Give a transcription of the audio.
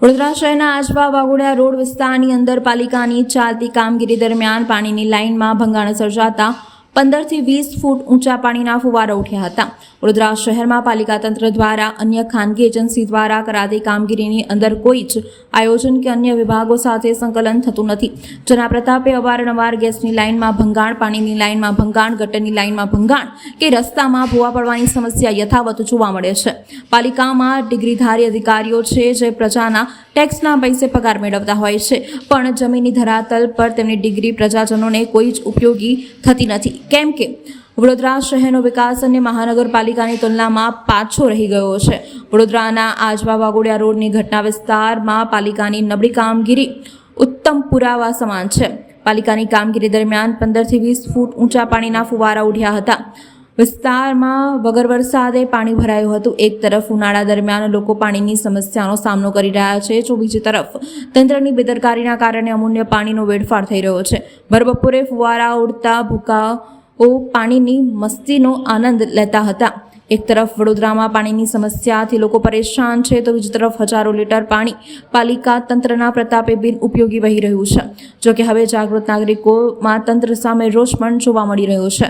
વડોદરા શહેરના આજવા વાઘોડિયા રોડ વિસ્તારની અંદર પાલિકાની ચાલતી કામગીરી દરમિયાન પાણીની લાઇનમાં ભંગાણ સર્જાતા પંદરથી વીસ ફૂટ ઊંચા પાણીના ફુવારા ઉઠ્યા હતા. વડોદરા શહેરમાં પાલિકા તંત્ર દ્વારા અન્ય ખાનગી એજન્સી દ્વારા કરાતી કામગીરીની અંદર કોઈ જ આયોજન કે અન્ય વિભાગો સાથે સંકલન થતું નથી. જેના પ્રતાપે અવારનવાર ગેસની લાઇનમાં ભંગાણ, પાણીની લાઇનમાં ભંગાણ, ગટરની લાઇનમાં ભંગાણ કે રસ્તામાં ભૂવા પડવાની સમસ્યા યથાવત જોવા મળે છે. પાલિકામાં ડિગ્રીધારી અધિકારીઓ છે જે પ્રજાના ટેક્સના પૈસે પગાર મેળવતા હોય છે, પણ જમીની ધરાતલ પર તેમની ડિગ્રી પ્રજાજનોને કોઈ જ ઉપયોગી થતી નથી. કેમ કે વડોદરા શહેરનો વિકાસ અને મહાનગરપાલિકાની તુલનામાં પાછો રહી ગયો છે. વડોદરાના આજવા વાગોડિયા રોડની ઘટના વિસ્તારમાં પાલિકાની નબળી કામગીરી ઉત્તમ પુરાવા સમાન છે. પાલિકાની કામગીરી દરમિયાન પંદરથી વીસ ફૂટ ઊંચા પાણીના ફુવારા ઉઠ્યા હતા. વિસ્તારમાં વગર વરસાદે પાણી ભરાયું હતું. એક તરફ ઉનાળા દરમિયાન લોકો પાણીની સમસ્યાનો સામનો કરી રહ્યા છે, જો બીજી તરફ તંત્રની બેદરકારીના કારણે અમૂલ્ય પાણીનો વેડફાટ થઈ રહ્યો છે. ભરબપોરે ફુવારા ઉડતા ભૂકાઓ પાણીની મસ્તીનો આનંદ લેતા હતા. એક તરફ વડોદરામાં પાણીની સમસ્યાથી લોકો પરેશાન છે, તો બીજી તરફ હજારો લીટર પાણી પાલિકા તંત્રના પ્રતાપે બિન ઉપયોગી વહી રહ્યું છે. જોકે હવે જાગૃત નાગરિકોમાં તંત્ર સામે રોષ પણ જોવા મળી રહ્યો છે.